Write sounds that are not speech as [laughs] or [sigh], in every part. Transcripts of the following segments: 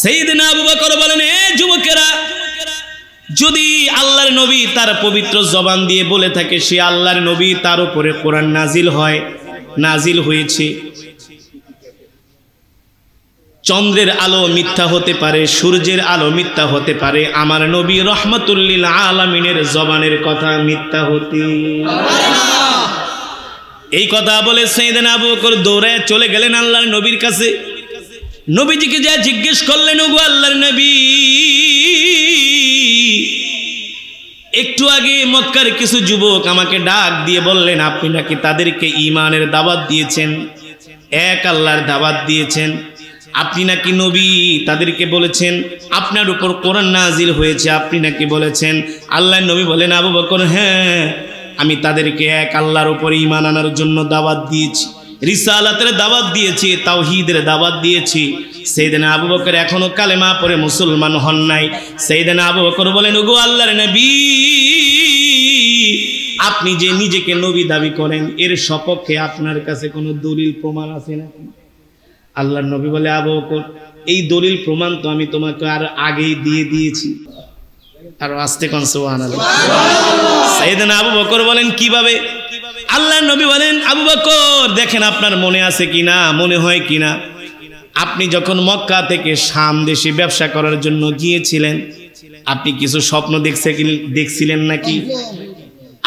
সেইদিন আবু বকর বলেন যুবকেরা, যদি আল্লাহর নবী তার পবিত্র জবান দিয়ে বলে থাকে, সে আল্লাহর নবী তার উপরে কোরআন নাজিল হয়, নাজিল হয়েছে। চন্দ্রের আলো মিথ্যা হতে পারে, সূর্যের আলো মিথ্যা হতে পারে, আমার নবী রহমতুল্লিল আলমিনের জবানের কথা মিথ্যা হতে এই কথা বলে সেইদিন আবু বকর দৌড়ায় চলে গেলেন আল্লাহর নবীর কাছে। নবীজিকে যা জিজ্ঞেস করলেন, ওগো আল্লাহর নবী, একটু আগে মক্কার কিছু যুবক আমাকে ডাক দিয়ে বললেন, আপনি নাকি তাদেরকে ইমানের দাওয়াত দিয়েছেন? এক আল্লাহর দাওয়াত দিয়েছেন। আপনি নাকি নবী? তাদেরকে বলেছেন, আপনার উপর কোরআন নাজিল হয়েছে। আপনি নাকি বলেছেন, আল্লাহর নবী বলেন, আবু বকর হ্যাঁ আমি তাদেরকে এক আল্লাহর উপর ইমান আনার জন্য দাওয়াত দিয়েছি। রিসালাতের দাওয়াত দিয়েছি তাওহীদের দাওয়াত দিয়েছি। সেইদিন আবু বকর এখনও কালেমা পরে মুসলমান হন নাই। সেইদিন আবু বকর বলেন ওগো আল্লাহর নবী আপনি যে নিজেকে নবী দাবি করেন এর সপক্ষে আপনার কাছে কোনো দলিল প্রমাণ আছে নাকি? আল্লাহর নবী বলে আবু বকর এই দলিল প্রমাণ তো আমি তোমাকে আর আগেই দিয়ে দিয়েছি। আর আসতে কন সুবহানাল্লাহ। সাইয়েদনা আবু বকর বলেন কীভাবে? আল্লাহ নবী বলেন, আবু বকর, দেখেন আপনার মনে আছে কিনা, মনে হয় কিনা? আপনি যখন মক্কা থেকে শাম দেশে ব্যবসা করার জন্য গিয়েছিলেন, আপনি কিছু স্বপ্ন দেখছে দেখছিলেন নাকি?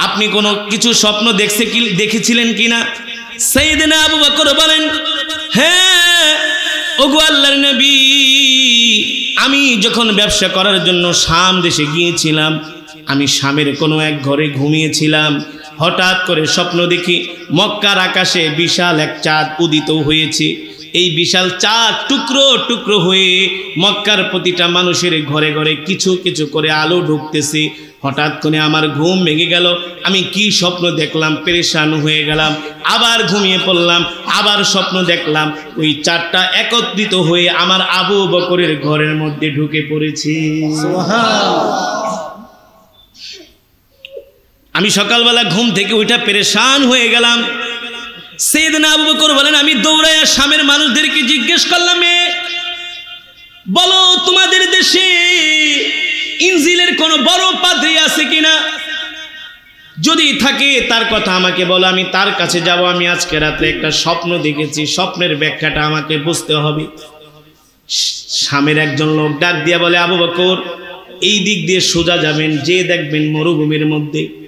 আপনি কোনো কিছু স্বপ্ন দেখছে কি, দেখেছিলেন কিনা? সেই দিনে আবু বকর বলেন হ্যাঁ ওগো আল্লাহর নবী, আমি যখন ব্যবসা করার জন্য শাম দেশে গিয়েছিলাম, আমি শামের কোনো এক ঘরে ঘুমিয়েছিলাম হঠাৎ করে স্বপ্ন দেখি মক্কার আকাশে বিশাল এক চাঁদ উদিত হয়েছে। এই বিশাল চাঁদ টুকরো টুকরো হয়ে মক্কার প্রতিটা মানুষের ঘরে ঘরে কিছু কিছু করে আলো ঢুকতেছে। হঠাৎ করে আমার ঘুম ভেঙে গেল। আমি কি স্বপ্ন দেখলাম? পেরেশান হয়ে গেলাম। আবার ঘুমিয়ে পড়লাম। আবার স্বপ্ন দেখলাম। ওই চারটা একত্রিত হয়ে আমার আবু বকরের ঘরের মধ্যে ঢুকে পড়েছি। আমি সকালবেলা ঘুম থেকে ওইটা পেরেশান হয়ে গেলাম। সেদিন আবু বকর বলেন, আমি দৌড়াইয়া স্বামীর মানুষদেরকে জিজ্ঞেস করলাম, এ, বলো তোমাদের দেশে ইনজিলের কোনো বড় পাদ্রী আছে কিনা? যদি থাকে, তার কথা আমাকে বলো, আমি তার কাছে যাব। আমি আজকে রাতে একটা স্বপ্ন দেখেছি, স্বপ্নের ব্যাখ্যাটা আমাকে বুঝতে হবে। স্বামীর একজন লোক ডাক দিয়া বলে, আবু বকর, এই দিক দিয়ে সোজা যাবেন, যে দেখবেন মরুভূমির মধ্যে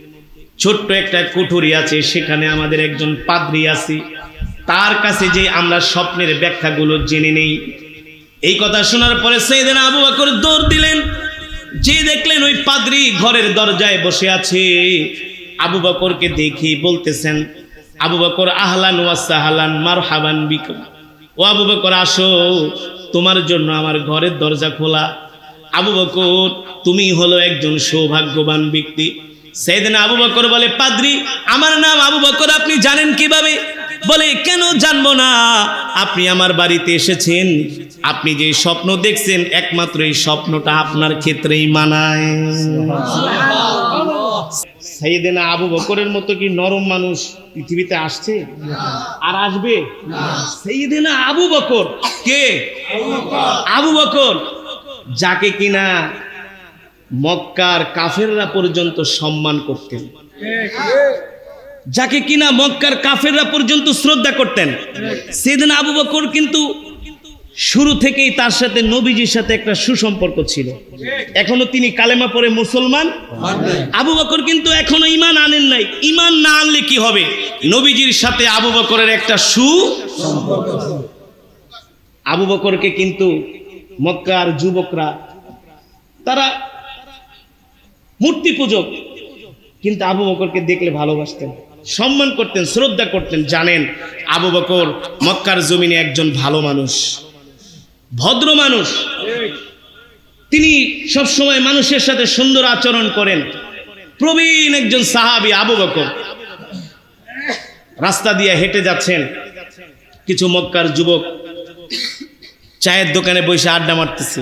ছোট্ট একটা কুঠুরি আছে, সেখানে আমাদের একজন পাদ্রী আছে। তার কাছে যে আমরা স্বপ্নের ব্যাখ্যাগুলো জেনে নেই। এই কথা শোনার পরে সেইদিন আবু বকর দৌড় দিলেন। যে দেখলেন ওই পাদ্রী ঘরের দরজায় বসে আছে। আবু বকরকে দেখি বলতেছেন, আবু বকর, আহলান ওয়াসাহালান মার হাবান ও আবু বকর, আসো। তোমার জন্য আমার ঘরের দরজা খোলা। আবু বকর, তুমি হলো একজন সৌভাগ্যবান ব্যক্তি। সেদিন আবু বকর বলে, পাদ্রি, আমার নাম আবু বকর, আপনি জানেন কীভাবে? বলে, কেন জানব না? আপনি আমার বাড়িতে এসেছেন। আপনি যে স্বপ্ন দেখছেন, একমাত্র এই স্বপ্নটা আপনার ক্ষেত্রেই মানায়। সাইয়েদেনা আবু বকরের মতো কি নরম মানুষ পৃথিবীতে আসছে আর আসবে? সাইয়েদেনা আবু বকর, কে? আবু বকর। যাকে কিনা মক্কার কাফেররা পর্যন্ত সম্মান করতেন। যাকে কিনা মক্কার কাফেররা পর্যন্ত শ্রদ্ধা করতেন। সেদিন আবু বকর কিন্তু শুরু থেকেই তার সাথে নবীজির সাথে একটা সুসম্পর্ক ছিল। এখনও তিনি কালেমা পরে মুসলমান। আবু বকর কিন্তু এখনও ইমান আনেন নাই। ইমান না আনলে কি হবে? নবীজির সাথে আবু বকরের একটা সু আবু বকরকে কিন্তু মক্কার যুবকরা, তারা মূর্তি পূজক। কিন্তু আবু বকরকে দেখলে ভালোবাসতেন, সম্মান করতেন, শ্রদ্ধা করতেন, জানেন আবু বকর মক্কার জমিনে একজন ভালো মানুষ, ভদ্র মানুষ। তিনি সবসময় মানুষের সাথে সুন্দর আচরণ করেন। প্রবীণ একজন সাহাবি আবু বকর। রাস্তা দিয়ে হেঁটে যাচ্ছেন কিছু মক্কার যুবক। চায়ের দোকানে বসে আড্ডা মারতেছে।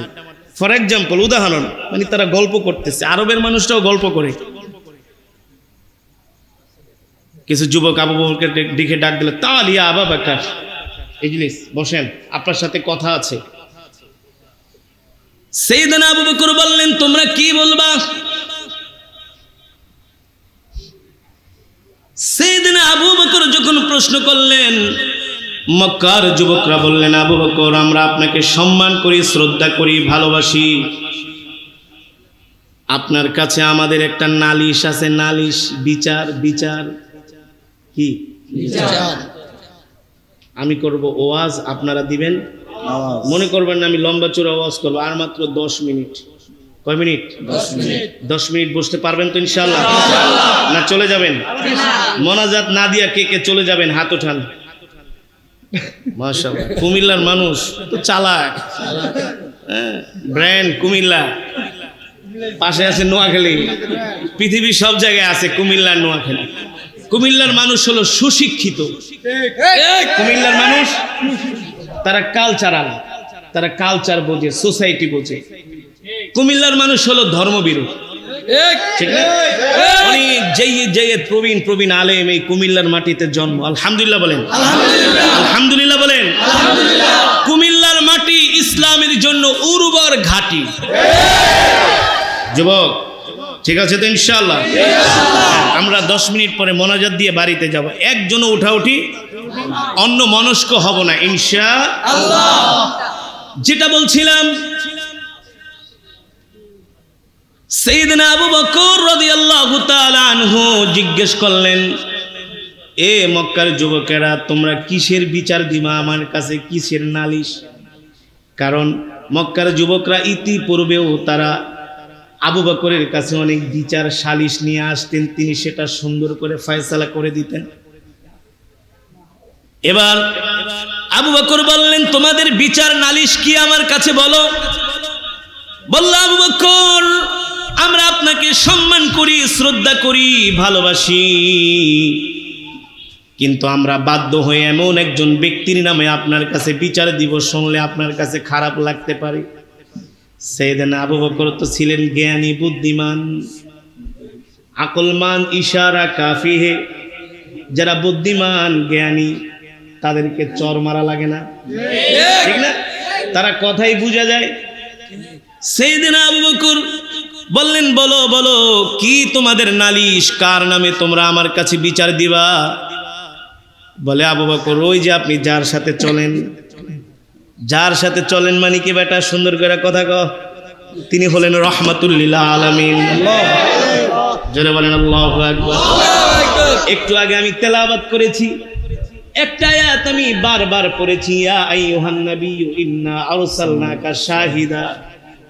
ফর এক্সাম্পল উদাহরণ মানে তারা গল্প করতেছে, আরবের মানুষটাও গল্প করে। কিছু যুবক আবু বকরকে দিকে ডাক দিল তালিয়া আবা বাকার। ইজলিস বসেন, আপনার সাথে কথা আছে। সেইদিনা আবু বকর বললেন, তোমরা কি বলবা? সেই সেইদিন আবু বকর যখন প্রশ্ন করলেন মক্কার যুবকরা বললেন আবু বকর আমরা আপনাকে সম্মান করি শ্রদ্ধা করি ভালোবাসি। আপনার কাছে আমাদের একটা নালিশ আছে নালিশ বিচার বিচার। কি? আমি করব ওয়াজ আপনারা দিবেন? মনে করবেন না আমি লম্বা চূড়া ওয়াজ করব আর মাত্র দশ মিনিট। কয় মিনিট? দশ মিনিট। বসতে পারবেন তো ইনশাল্লাহ না চলে যাবেন। মনাজাত না দিয়া কে কে চলে যাবেন হাত উঠান। [laughs] মাশাআল্লাহ। কুমিল্লার মানুষ তো চালাক। হ্যাঁ ব্র্যান্ড কুমিল্লা। পাশে আছে নোয়াখালী। পৃথিবীর সব জায়গায় আছে কুমিল্লার নোয়াখালী। কুমিল্লার মানুষ হলো সুশিক্ষিত। কুমিল্লার মানুষ তারা কালচারাল তারা কালচার বোঝে সোসাইটি বোঝে। কুমিল্লার মানুষ হলো ধর্মবিরোধ। ঠিক না? অনেক যেই যেই প্রবীণ প্রবীণ আলেম এই কুমিল্লার মাটিতে জন্ম। আলহামদুলিল্লাহ বলেন। আলহামদুলিল্লাহ। বলেন। কুমিল্লার মাটি ইসলামের জন্য উর্বর ঘাটি। যুবক ঠিক আছে তো ইনশাল্লাহ আমরা দশ মিনিট পরে মনাজাত দিয়ে বাড়িতে যাব। একজনও উঠাউঠি অন্য মনস্ক হব না ইনশা যেটা বলছিলাম সেইদিনা আবু বকর জিজ্ঞেস করলেন, এ মক্কার যুবকেরা, তোমরা কিসের বিচার দিবা? আমার কাছে কিসের নালিশ? কারণ মক্কার যুবকরা ইতিপূর্বেও তারা আবু বকরের কাছে অনেক বিচার সালিশ নিয়ে আসতেন, তিনি সেটা সুন্দর করে ফয়সালা করে দিতেন। এবার আবু বকর বললেন, তোমাদের বিচার নালিশ কি আমার কাছে বলো? বলল, আবু বকর আমরা আপনাকে সম্মান করি, শ্রদ্ধা করি, ভালোবাসি। কিন্তু আমরা বাধ্য হয়ে এমন একজন ব্যক্তির নামে আপনার কাছে বিচার দিব, শুনলে আপনার কাছে খারাপ লাগতে পারে। সেদিন আবু বকর তো ছিলেন জ্ঞানী, বুদ্ধিমান, আকলমান, ইশারা, কাফিহে। যারা বুদ্ধিমান, জ্ঞানী, তাদেরকে চর মারা লাগে না। ঠিক না? তারা কথাই বোঝা যায়। সেই দিন আবু বকর বললেন, বলো বলো, কি তোমাদের নালিশ? কার নামে তোমরা আমার কাছে বিচার দিবা? বলে আবু বকর, ওই যে আপনি যার সাথে চলেন। যার সাথে চলেন মানে কি বেটা? সুন্দর করে কথা ক তিনি হলেন রহমাতুল্লিল্লাহ আলামিন। জোরে বলেন, আল্লাহু একটু আগে আমি তেলাওয়াত করেছি। একটা আমি বারবার পড়েছি, ইয়া আইয়ুহান ইন্না আরসালনাকা শাহিদা।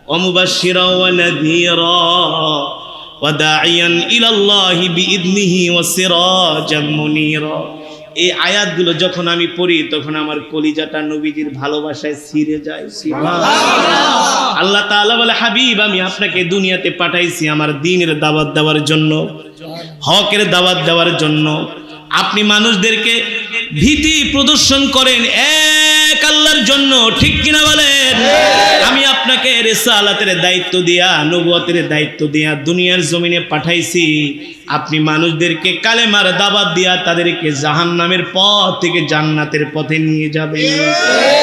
ওয়া নাযীরা ওয়া দাঈয়ান ইলা আল্লাহি বিইذনিহি ওয়া এই আয়াতগুলো যখন আমি পড়ি, তখন আমার কলিজাটা নবীজির ভালোবাসায় ছিঁড়ে যায়। আল্লাহ তাআলা বলে, হাবিব, আমি আপনাকে দুনিয়াতে পাঠাইছি আমার দ্বীনের দাওয়াত দেওয়ার জন্য, হকের দাওয়াত দেওয়ার জন্য। আপনি মানুষদেরকে ভীতি প্রদর্শন করেন এক জন্য ঠিক কিনা বলেন? আমি আপনাকে রেসালাতের দায়িত্ব দিয়া, নবুয়াতের দায়িত্ব দিয়া দুনিয়ার জমিনে পাঠাইছি। আপনি মানুষদেরকে কালেমার দাবাত দিয়া তাদেরকে জাহান্নামের পথ থেকে জান্নাতের পথে নিয়ে যাবেন।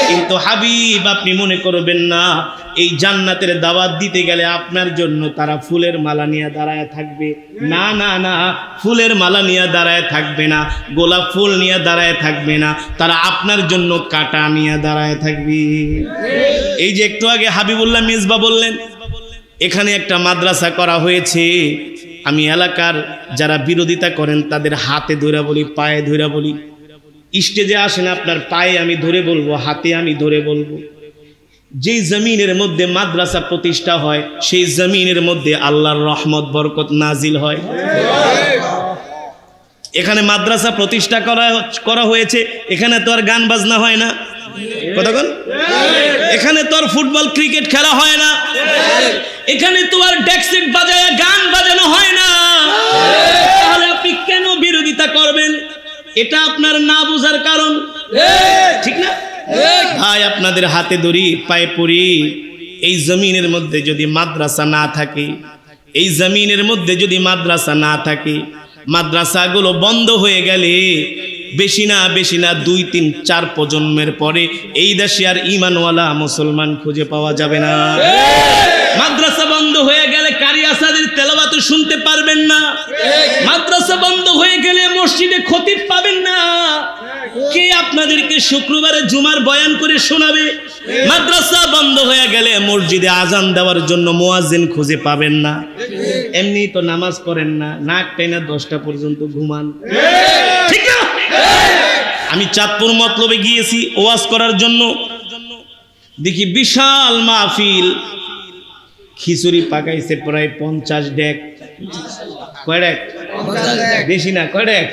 কিন্তু হাবিব, আপনি মনে করবেন না, এই জান্নাতের দাওয়াত দিতে গেলে আপনার জন্য তারা ফুলের মালা নিয়ে দাঁড়ায় থাকবে। না না না, ফুলের মালা নিয়ে দাঁড়ায় থাকবে না, গোলাপ ফুল নিয়ে দাঁড়ায় থাকবে না, তারা আপনার জন্য কাটা নিয়ে দাঁড়ায় থাকবে। এই যে একটু আগে হাবিবুল্লাহ মিসবা বললেন, এখানে একটা মাদ্রাসা করা হয়েছে আমি এলাকার যারা বিরোধিতা করেন, তাদের হাতে ধরে বলি, পায়ে ধরে বলি। স্টেজে আসেন, আপনার পায়ে আমি ধরে বলব, হাতে আমি ধরে বলব। যেই জমিনের মধ্যে মাদ্রাসা প্রতিষ্ঠা হয়, সেই জমিনের মধ্যে আল্লাহর রহমত, বরকত নাজিল হয়। এখানে মাদ্রাসা প্রতিষ্ঠা করা করা হয়েছে, এখানে তো আর গান বাজনা হয় না। কতক্ষণ? এখানে তো আর ফুটবল, ক্রিকেট খেলা হয় না। এখানে তো আর ডেক্সিট বাজায় গান বাজানো হয় না। তাহলে আপনি কেন বিরোধিতা করবেন? এটা আপনার না বোঝার কারণ। ঠিক না? ভাই, আপনাদের হাতে দড়ি, পায়ে পড়ি এই জমিনের মধ্যে যদি মাদ্রাসা না থাকে, এই জমিনের মধ্যে যদি মাদ্রাসা না থাকে, মাদ্রাসাগুলো বন্ধ হয়ে গেলে বেশি না বেশি না, দুই, তিন, চার প্রজন্মের পরে এই দেশে আর ইমানওয়ালা মুসলমান খুঁজে পাওয়া যাবে না। মাদ্রাসা বন্ধ হয়ে গেলে কারি আসাদের তেলাবাত শুনতে পারবেন না। মাদ্রাসা বন্ধ হয়ে গেলে মসজিদে খতিব পাবেন না। কে আপনাদেরকে শুক্রবারে জুমার বয়ান করে শোনাবে? মাদ্রাসা বন্ধ হয়ে গেলে মসজিদে আজান দেওয়ার জন্য মোয়াজিন খুঁজে পাবেন না। এমনি তো নামাজ পড়েন না, নাক টেনা দশটা পর্যন্ত ঘুমান। আমি চাঁদপুর মতলবে গিয়েছি, ওয়াজ করার জন্য। দেখি বিশাল মাহফিল। খিচুড়ি পাকাইছে প্রায় পঞ্চাশ ডেক। কয় ডেক? বেশি না, কয় ডেক?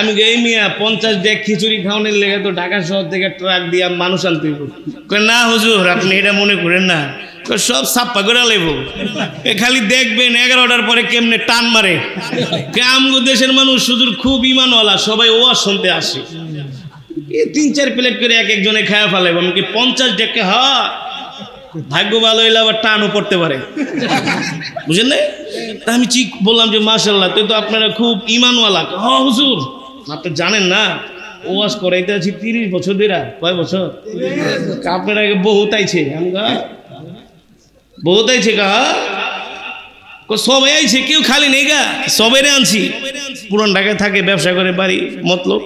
আমি এই মিয়া পঞ্চাশ ডেক খিচুড়ি খাওয়ানোর লেগে তো ঢাকা শহর থেকে ট্রাক দিয়া মানুষ আনতে। না হুজুর, আপনি এটা মনে করেন না। সব সাপ্পা করে লেব এ খালি দেখবেন এগারোটার পরে কেমনে টান মারে। আমগো দেশের মানুষ শুধু খুব ইমানওয়ালা, সবাই ওয়াজ শুনতে আসে। তিন চার প্লেট করে এক একজনে খায়া ফেলাইব, আমি কি পঞ্চাশ ডেকে হা? ভাগ্য ভালো হইলে আবার টানও পড়তে পারে। বুঝলেন তা আমি ঠিক বললাম যে মাশাল্লাহ তুই তো আপনারা খুব ইমানওয়ালা। হ, হুজুর। আপনি জানেন না, ওয়াজ করাইতে আছি তিরিশ বছর ধরে কয় বছর? আপনারা আগে বহুত আইছে। আমি আইছে গা কো সবাই আইছে কেউ খালি নেই গা সবাই আনছি। পুরান ঢাকায় থাকে, ব্যবসা করে বাড়ি, মতলব।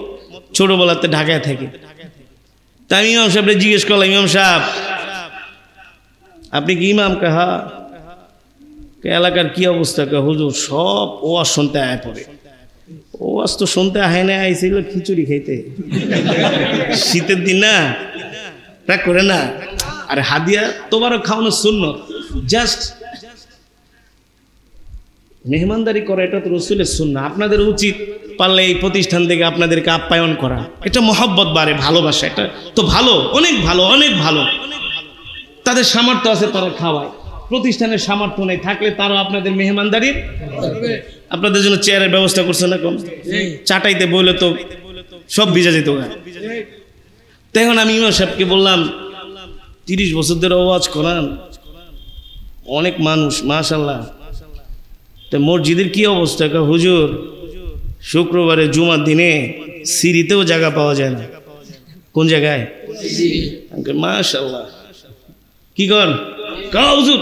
ছোটবেলাতে ঢাকায় থাকে। তা আমি ইমাম সাহেবরে জিজ্ঞেস করলাম, ইমাম সাহেব, আপনি কি ইমাম কাহা এলাকার কি অবস্থা কে? হুজুর, সব ওয়াজ শুনতে আয় পড়ে। ওয়াজ তো শুনতে আহে না আইছিল খিচুড়ি খাইতে। শীতের দিন না? করে না? আরে হাদিয়া, তোমারও খাওয়ানো শূন্য জাস্ট মেহমানদারি করা, এটা তো রসুলের শূন্য আপনাদের উচিত পারলে এই প্রতিষ্ঠান থেকে আপনাদেরকে আপ্যায়ন করা। এটা মহব্বত বাড়ে, ভালোবাসা, এটা তো ভালো, অনেক ভালো অনেক ভালো। তাদের সামর্থ্য আছে তারা খাওয়ায়। প্রতিষ্ঠানের সামর্থ্য নেই, থাকলে তারাও আপনাদের মেহমানদারির আপনাদের জন্য চেয়ারের ব্যবস্থা করছে না কম চাটাইতে বললে তো সব ভিজা যেত গা। তো এখন আমি ইমাম সাহেবকে বললাম, তিরিশ বছর ধরে ওয়াজ করান অনেক মানুষ মাশাল্লাহ তা মসজিদের কি অবস্থা? হুজুর, শুক্রবারে জুমার দিনে সিঁড়িতেও জায়গা পাওয়া যায় না। কোন জায়গায়? মাশাল্লাহ কি কর? হুজুর,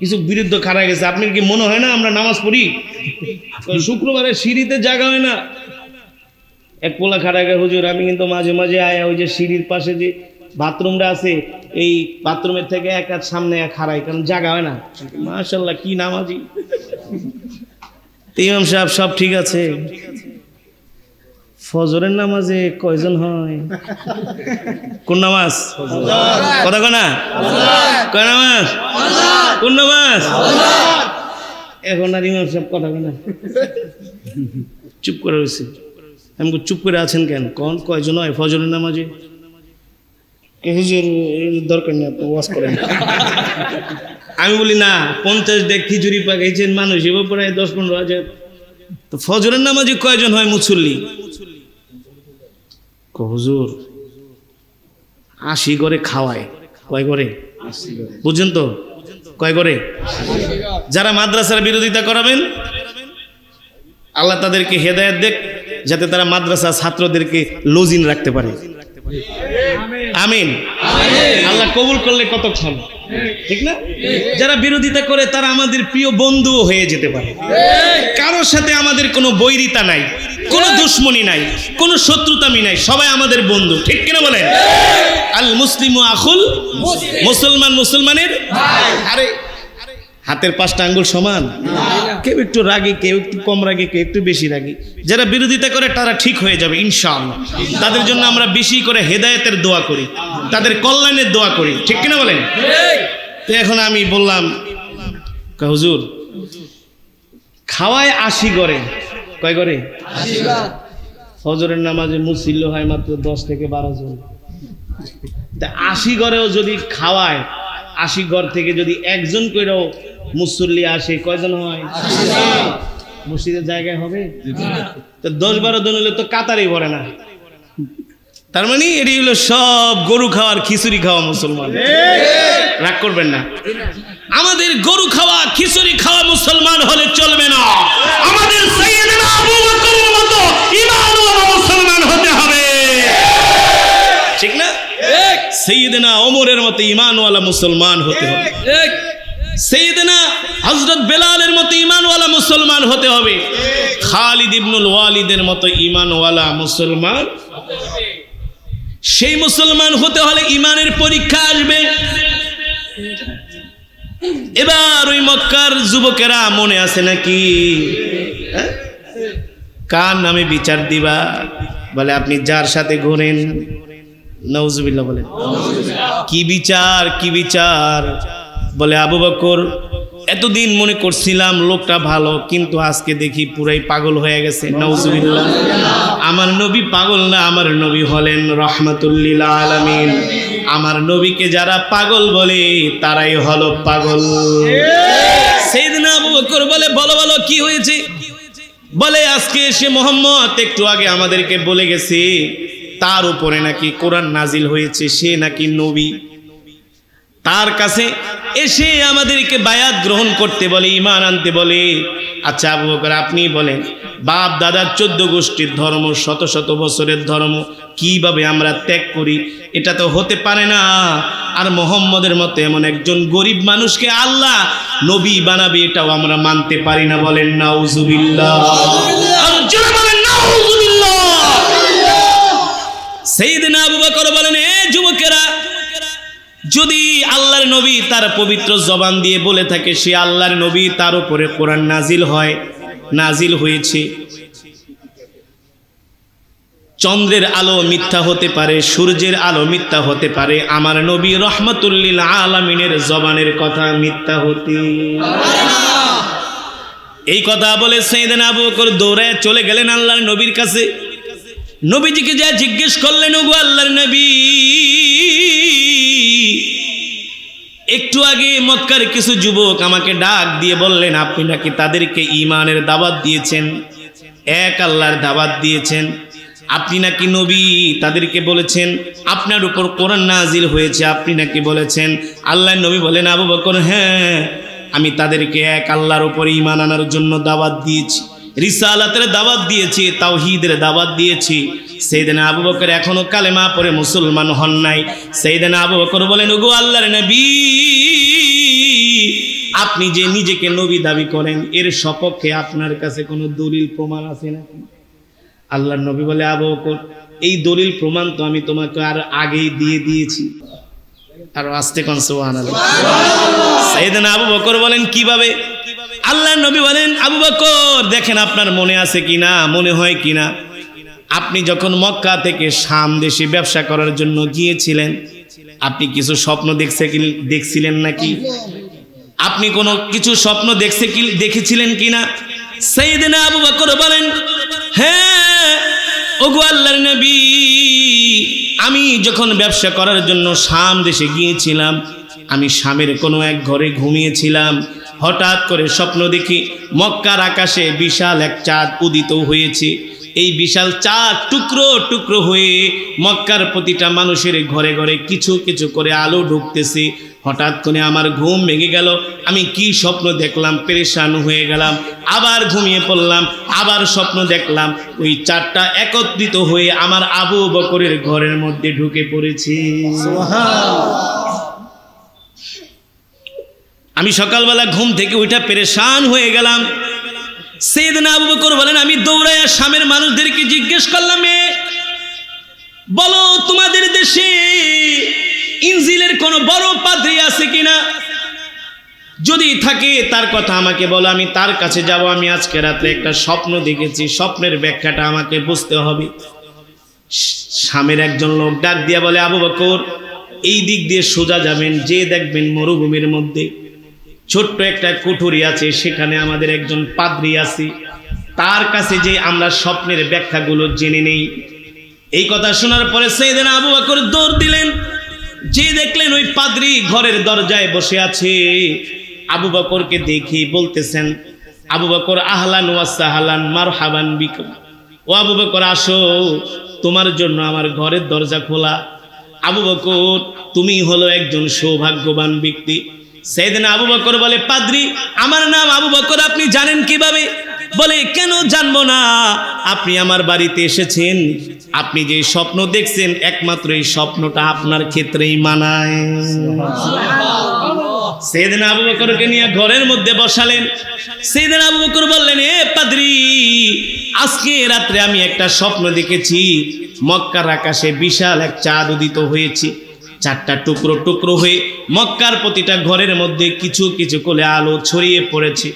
কিছু বিরুদ্ধ খারা গেছে। আপনার কি মনে হয় না আমরা নামাজ পড়ি? শুক্রবারে সিঁড়িতে জায়গা হয় না। এক পোলা গে হুজুর, আমি কিন্তু মাঝে মাঝে আয়া ওই যে সিঁড়ির পাশে যে বাথরুমটা আছে এই বাথরুমের থেকে এক হাত সামনে এক হারাই কারণ জায়গা হয় না। মাশাল্লাহ কি নামাজি। ইমাম সাহেব, সব ঠিক আছে? ফজরের নামাজে কয়জন হয়? কোন নামাজ? কথা কনা কয় নামাজ? কোন নামাজ? এখন আর ইমাম সাহেব কথা কনা চুপ করে রয়েছে। আমি চুপ করে আছেন কেন? কোন, কয়জন হয় ফজরের নামাজে? দরকার নেই আমি বলি, না, পঞ্চাশ ডেক খিচুড়ি পাকাইছেন মানুষ, এবার প্রায় দশ পনেরো হাজার। তো ফজরের নামাজে কয়জন হয় মুসল্লি? হুজুর, আশি করে খাওয়ায়। কয় করে? বুঝছেন তো? কয় করে? যারা মাদ্রাসার বিরোধিতা করাবেন, আল্লাহ তাদেরকে হেদায়েত দেখ, যাতে তারা মাদ্রাসা ছাত্রদেরকে লজিন রাখতে পারে। আমিন। আল্লাহ কবুল করলে কত কতক্ষণ? ঠিক না? যারা বিরোধিতা করে, তারা আমাদের প্রিয় বন্ধুও হয়ে যেতে পারে। কারোর সাথে আমাদের কোনো বৈরিতা নাই, কোনো দুশ্মনী নাই, কোনো শত্রুতামি নাই, সবাই আমাদের বন্ধু। ঠিক কিনা বলেন? আল মুসলিম আখুল মুসলমান মুসলমানের আরে হাতের পাঁচটা আঙ্গুল সমান? কেউ একটু রাগে কেউ একটু কম রাগে কেউ একটু বেশি রাগি। যারা বিরোধিতা করে তারা ঠিক হয়ে যাবে ইনশাআল্লাহ। তাদের জন্য আমরা বেশি করে হেদায়েতের দোয়া করি তাদের কল্যাণের দোয়া করি। ঠিক কিনা বলেন? তো এখন আমি বললাম হুজুর খাওয়ায় আশি করে কয় করে হজরের নামাজে মুসিল্ল হয় মাত্র দশ থেকে বারো জন। তা আশি ঘরেও যদি খাওয়ায় আশি ঘর থেকে যদি একজন করেও মুসল্লি আসে, কয়জন হয়? মসজিদের জায়গায় হবে? তো দশ বারো জন হলে তো কাতারই ভরে না। তার মানে এটি হলো সব গরু খাওয়ার, খিচুড়ি খাওয়া মুসলমান। রাগ করবেন না। আমাদের গরু খাওয়া, খিচুড়ি খাওয়া মুসলমান হলে চলবে না। আমাদের মতো মুসলমান হতে হবে। ঠিক না? সেইদিনা অমরের মতো ইমানওয়ালা মুসলমান হতে হবে। সৈয়দনা হজরত বেলালের মতো ইমানওয়ালা মুসলমান হতে হবে। খালিদ ইবনুল ওয়ালিদের মতো ইমানওয়ালা মুসলমান। সেই মুসলমান হতে হলে ইমানের পরীক্ষা আসবে। এবার ওই মক্কার যুবকেরা মনে আছে নাকি? হ্যাঁ? কার নামে বিচার দিবা? বলে, আপনি যার সাথে ঘোরেন? নওজুবিল্লাহ বলেন। কি বিচার কি বিচার? বলে, আবু বকর, এতদিন মনে করছিলাম লোকটা ভালো, কিন্তু আজকে দেখি পুরাই পাগল হয়ে গেছে। নওজুবিল্লাহ আমার নবী পাগল না, আমার নবী হলেন রহমাতুল্লিল আলামিন। আমার নবীকে যারা পাগল বলে, তারাই হলো পাগল। সেই দিন আবু বকর বলে, বলো বলো, কি হয়েছে? বলে, আজকে এসে মোহাম্মদ একটু আগে আমাদেরকে বলে গেছে, তার উপরে নাকি কোরআন নাজিল হয়েছে, সে নাকি নবী। তার কাছে এসে আমাদেরকে বায়াত গ্রহণ করতে বলে ইমান আনতে বলে। আচ্ছা আবু বকর আপনি বলেন বাপ দাদার চোদ্দ গোষ্ঠীর ধর্ম শত শত বছরের ধর্ম কীভাবে আমরা ত্যাগ করি? এটা তো হতে পারে না। আর মোহাম্মদের মতো এমন একজন গরিব মানুষকে আল্লাহ নবী বানাবে এটাও আমরা মানতে পারি না বলেন নাউজুবিল্লাহ। নাউজুবিল্লাহ। সেইদিন আবু বকর বলেন এ যুবকেরা যদি আল্লাহর নবী তার পবিত্র জবান দিয়ে বলে থাকে, সে আল্লাহর নবী, তার উপরে কোরআন নাজিল হয়, নাজিল হয়েছে। চন্দ্রের আলো মিথ্যা হতে পারে, সূর্যের আলো মিথ্যা হতে পারে, আমার নবী রহমতুল্লিল আলমিনের জবানের কথা মিথ্যা হতে এই কথা বলে সেইদিন আবু বকর দৌড়ায় চলে গেলেন আল্লাহর নবীর কাছে। নবীজিকে যা জিজ্ঞেস করলেন, ওগো আল্লাহর নবী, একটু আগে মক্কার কিছু যুবক আমাকে ডাক দিয়ে বললেন, আপনি নাকি তাদেরকে ইমানের দাওয়াত দিয়েছেন? এক আল্লাহর দাওয়াত দিয়েছেন। আপনি নাকি নবী? তাদেরকে বলেছেন, আপনার উপর কোরআন নাজিল হয়েছে। আপনি নাকি বলেছেন আল্লাহ নবী বলেন, আবু বকর হ্যাঁ আমি তাদেরকে এক আল্লাহর উপর ইমান আনার জন্য দাওয়াত দিয়েছি। রিসালাতের দাওয়াত দিয়েছি তাওহীদের দাওয়াত দিয়েছি। সেইদিন আবু বকর এখনও কালেমা পরে মুসলমান হন নাই। সেইদিন আবু বকর বলেন ওগো আল্লাহর নবী আপনি যে নিজেকে নবী দাবি করেন এর সপক্ষে আপনার কাছে কোনো দলিল প্রমাণ আছে নাকি? আল্লাহর নবী বলে আবু বকর এই দলিল প্রমাণ তো আমি তোমাকে আর আগেই দিয়ে দিয়েছি। আর আসতে কোন সুবহানাল্লাহ। সাইয়েদনা আবু বকর বলেন কীভাবে? আল্লাহ নবী বলেন, আবু বকর, দেখেন আপনার মনে আছে কিনা, মনে হয় কিনা? আপনি যখন মক্কা থেকে শাম দেশে ব্যবসা করার জন্য গিয়েছিলেন, আপনি কিছু স্বপ্ন দেখছে দেখছিলেন নাকি? আপনি কোনো কিছু স্বপ্ন দেখছে কি, দেখেছিলেন কিনা? সেইদিনা আবু বকর বলেন হ্যাঁ ওগো আল্লাহর নবী, আমি যখন ব্যবসা করার জন্য শাম দেশে গিয়েছিলাম, আমি শামের কোনো এক ঘরে ঘুমিয়েছিলাম হঠাৎ করে স্বপ্ন দেখি মক্কার আকাশে বিশাল এক চাঁদ উদিত হয়েছে। এই বিশাল চাঁদ টুকরো টুকরো হয়ে মক্কার প্রতিটা মানুষের ঘরে ঘরে কিছু কিছু করে আলো ঢুকতেছে। হঠাৎ করে আমার ঘুম ভেঙে গেল। আমি কি স্বপ্ন দেখলাম? পেরেশান হয়ে গেলাম। আবার ঘুমিয়ে পড়লাম। আবার স্বপ্ন দেখলাম। ওই চারটা একত্রিত হয়ে আমার আবু বকরের ঘরের মধ্যে ঢুকে পড়েছে। আমি সকালবেলা ঘুম থেকে উঠে পেরেশান হয়ে গেলাম। সেদিন আবু বকর বলেন, আমি দৌড়াইয়া স্বামীর মানুষদেরকে জিজ্ঞেস করলাম, এ, বলো তোমাদের দেশে ইনজিলের কোনো বড় পাদ্রী আছে কিনা? যদি থাকে, তার কথা আমাকে বলো, আমি তার কাছে যাব। আমি আজকে রাতে একটা স্বপ্ন দেখেছি, স্বপ্নের ব্যাখ্যাটা আমাকে বুঝতে হবে। স্বামীর একজন লোক ডাক দিয়া বলে, আবু বকর, এই দিক দিয়ে সোজা যাবেন, যে দেখবেন মরুভূমির মধ্যে ছোট্ট একটা কুঠুরি আছে, সেখানে আমাদের একজন পাদ্রী আছে। তার কাছে যে আমরা স্বপ্নের ব্যাখ্যাগুলো জেনে নেই। এই কথা শোনার পরে সেইদিন আবু বকর দৌড় দিলেন। যে দেখলেন ওই পাদ্রী ঘরের দরজায় বসে আছে। আবু বকরকে দেখি বলতেছেন, আবু বকর, আহলান ওয়াসাহালান মার হাবান ও আবু বকর, আসো। তোমার জন্য আমার ঘরের দরজা খোলা। আবু বকর, তুমি হলো একজন সৌভাগ্যবান ব্যক্তি। সেদিন আবু বকর বলে পাদ্রি আমার নাম আবু বকর আপনি জানেন কীভাবে? বলে কেন জানব না? আপনি আমার বাড়িতে এসেছেন। আপনি যে স্বপ্ন দেখছেন একমাত্র এই স্বপ্নটা আপনার ক্ষেত্রেই মানায়। সেদিন আবু বকরকে নিয়ে ঘরের মধ্যে বসালেন। সেদিন আবু বকর বললেন এ পাদ্রি আজকে রাত্রে আমি একটা স্বপ্ন দেখেছি। মক্কার আকাশে বিশাল এক চাঁদ উদিত হয়েছে। চারটা টুকরো টুকরো হয়ে মক্কার প্রতিটা ঘরের মধ্যে কিছু কিছু করে আলো ছড়িয়ে পড়েছে।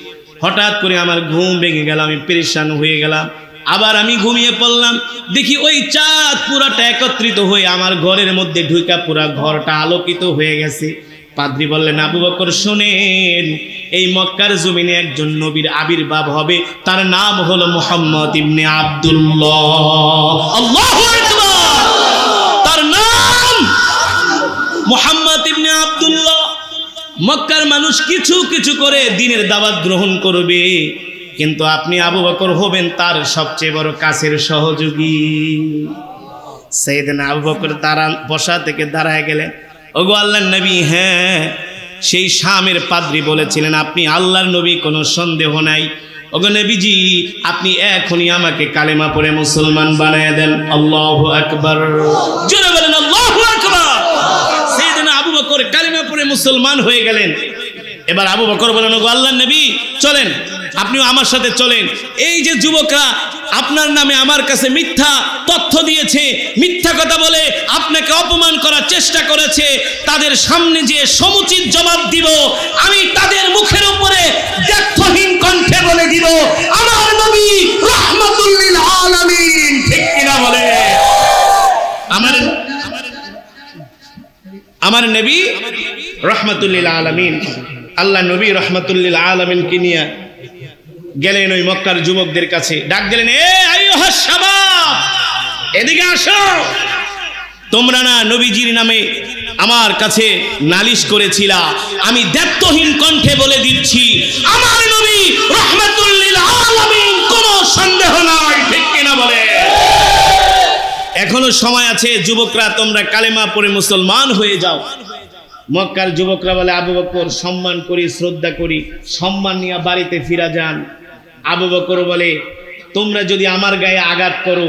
হঠাৎ করে আমার ঘুম ভেঙে গেল, আমি পেরেশান হয়ে গেলাম। আবার আমি ঘুমিয়ে পড়লাম। দেখি ওই চাঁদ পুরাটা একত্রিত হয়ে আমার ঘরের মধ্যে ঢুকা পুরা ঘরটা আলোকিত হয়ে গেছে। পাদ্রি বললেন, আবু বকর, শোনেন, এই মক্কার জমিনে একজন নবীর আবির্ভাব হবে। তার নাম হলো মোহাম্মদ ইবনে আব্দুল্লাহ আল্লাহু আকবার তার নাম মোহাম্মদ ইবনে আব্দুল্লাহ, মক্কার মানুষ কিছু কিছু করে দিনের দাওয়াত গ্রহণ করবে। কিন্তু আপনি আবু বকর হবেন তার সবচেয়ে বড় কাছের সহযোগী। সেইদিন আবু বকর দাঁড়া, বসা থেকে দাঁড়ায় গেলেন। ওগো আল্লাহর নবী হ্যাঁ সেই শামের পাদ্রি বলেছিলেন, আপনি আল্লাহর নবী, কোনো সন্দেহ নাই। ওগো নবীজি, আপনি এখনই আমাকে কালেমা পড়ে মুসলমান বানায় দেন। আল্লাহ আকবার। মুসলমান হয়ে গেলেন। এবার আবু বকর বলেন, ওগো আল্লাহর নবী, চলেন, আপনিও আমার সাথে চলেন। এই যে যুবকরা আপনার নামে আমার কাছে মিথ্যা তথ্য দিয়েছে, মিথ্যা কথা বলে আপনাকে অপমান করার চেষ্টা করেছে, তাদের সামনে যে সমুচিত জবাব দিব, আমি তাদের মুখের উপরে দ্ব্যর্থহীন কণ্ঠে বলে দিব, আমার নবী রহমাতুল্লিল আলামিন। ঠিক কিনা বলে? আমার আমার নবী রহমাতুল্লিল আলামিন। আল্লাহ নবী রহমাতুল্লিল আলামিনকে নিয়ে গেলেন ওই মক্কার যুবকদের কাছে। ডাক দিলেন, এ এদিকে আসো। তোমরা না নবীজির নামে আমার কাছে নালিশ করেছিলা। আমি দায়িত্বহীন কণ্ঠে বলে দিচ্ছি, আমার নবী রহমাতুল্লিল আলামিন কোনো সন্দেহ নাই, ঠিক কিনা বলে? এখনও সময় আছে, যুবকরা তোমরা কালেমা পড়ে মুসলমান হয়ে যাও। মক্কার যুবকরা বলে আবু বকর সম্মান করি শ্রদ্ধা করি সম্মান নিয়ে বাড়িতে ফিরা যান। আবু বকর বলে তোমরা যদি আমার গায়ে আঘাত করো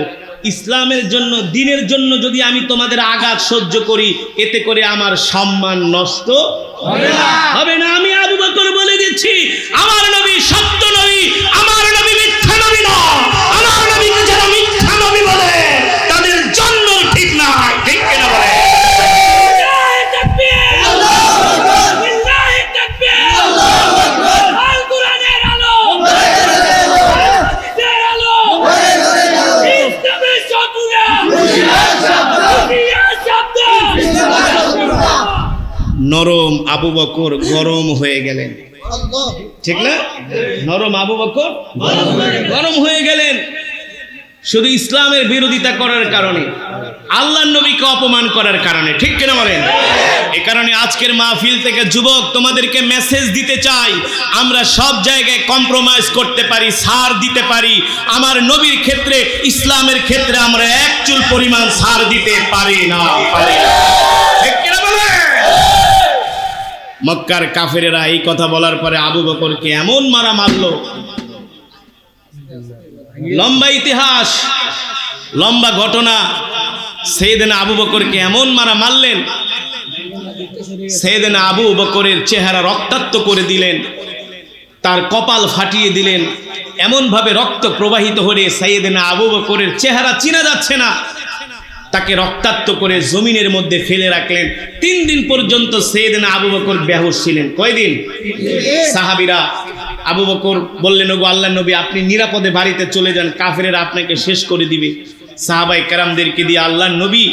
ইসলামের জন্য দিনের জন্য যদি আমি তোমাদের আঘাত সহ্য করি এতে করে আমার সম্মান নষ্ট হবে না। আমি আবু বকর বলে দিচ্ছি। আমার নবী সত্য নবী আমার আবু বকর গরম হয়ে গেলেন। ঠিক না? নরম আবু বকর গরম হয়ে গেলেন। শুধু ইসলামের বিরোধিতা করার কারণে আল্লাহ নবীকে অপমান করার কারণে, ঠিক কিনা বলেন? এ কারণে আজকের মাহফিল থেকে যুবক, তোমাদেরকে মেসেজ দিতে চাই। আমরা সব জায়গায় কম্প্রোমাইজ করতে পারি, সার দিতে পারি। আমার নবীর ক্ষেত্রে, ইসলামের ক্ষেত্রে আমরা এক চুল পরিমাণ সার দিতে পারি না। ঠিক মক্কার কাফেরেরা এই কথা বলার পরে আবু বকরকে এমন মারা মারলো। লম্বা ইতিহাস, লম্বা ঘটনা। সেইদিন আবু বকরকে এমন মারা মারলেন সেইদিন আবু বকরের চেহারা রক্তাক্ত করে দিলেন, তার কপাল ফাটিয়ে দিলেন। এমনভাবে রক্ত প্রবাহিত হলে সাইয়েদিনা আবু বকরের চেহারা চিনা যাচ্ছে না। তাকে রক্তাক্ত করে জমিনের মধ্যে ফেলে রাখলেন। তিন দিন পর্যন্ত সেদিন আবু বকর বেহুশ ছিলেন। কয়দিন? সাহাবিরা আবু বকর বললেন ওগো আল্লাহ নবী আপনি নিরাপদে বাড়িতে চলে যান কাফেরেরা আপনাকে শেষ করে দিবে। সাহাবাই কারামদেরকে দিয়ে আল্লাহ নবী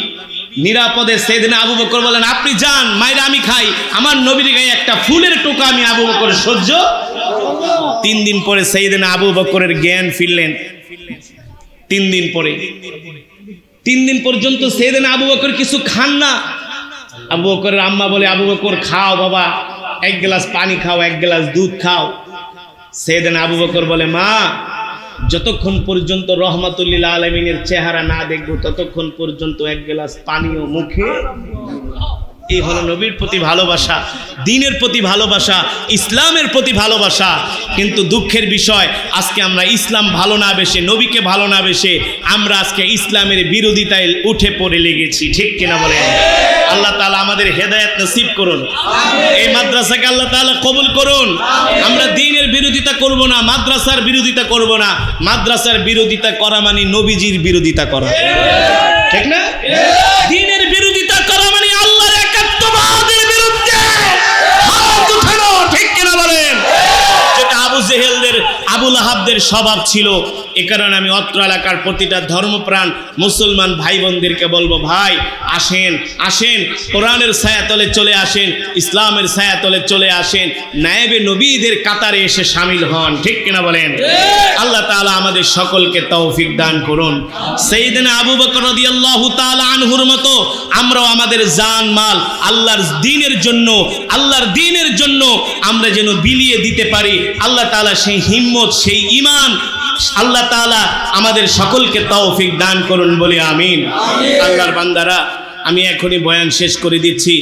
নিরাপদে সেদিন আবু বকর বলেন আপনি যান মায়েরা আমি খাই। আমার নবীর গায়ে একটা ফুলের টোকা আমি আবু বকর সহ্য তিন দিন পরে সেই দিন আবু বকরের জ্ঞান ফিরলেন। তিন দিন পরে তিন দিন পর্যন্ত সেদিন আবু বকর কিছু খান না। আবু বকরের আম্মা বলে, আবু বকর, খাও বাবা, এক গ্লাস পানি খাও, এক গ্লাস দুধ খাও। সেদিন আবু বকর বলে, মা, যতক্ষণ পর্যন্ত রহমাতুল্লিল আলমিনের চেহারা না দেখব, ততক্ষণ পর্যন্ত এক গ্লাস পানিও মুখে এই হলো নবীর প্রতি ভালোবাসা, দিনের প্রতি ভালোবাসা, ইসলামের প্রতি ভালোবাসা। কিন্তু দুঃখের বিষয়, আজকে আমরা ইসলাম ভালো না বেশে, নবীকে ভালো না বেশে, আমরা আজকে ইসলামের বিরোধিতায় উঠে পড়ে লেগেছি। ঠিক কিনা বলেন? আল্লাহ তাআলা আমাদের হেদায়েত নসিব করুন। এই মাদ্রাসাকে আল্লাহ তাআলা কবুল করুন। আমরা দিনের বিরোধিতা করব না, মাদ্রাসার বিরোধিতা করব না। মাদ্রাসার বিরোধিতা করা মানে নবীজির বিরোধিতা করা। ঠিক না? স্বভাব ছিল এ কারণে আমি অত্র এলাকার প্রতিটা ধর্মপ্রাণ মুসলমান ভাই বোনদেরকে বলব ভাই আসেন আসেন কোরআনের ছায়াতলে চলে আসেন ইসলামের ছায়াতলে চলে আসেন নায়েবে নবীদের কাতারে এসে সামিল হন। ঠিক কিনা বলেন? আল্লাহ তাআলা আমাদের সকলকে তৌফিক দান করুন। সেইদিন আবু বকর রাদিয়াল্লাহু তাআলা আনহুর মতো আমরাও আমাদের জান মাল আল্লাহর দ্বীনের জন্য আল্লাহর দ্বীনের জন্য আমরা যেন বিলিয়ে দিতে পারি। আল্লাহ তাআলা সেই হিম্মত সেই ঈমান আল্লাহ তালা আমাদের সকলকে তৌফিক দান করুন বলে আমিন। আল্লাহর বান্দারা আমি এখনই বয়ান শেষ করে দিচ্ছি।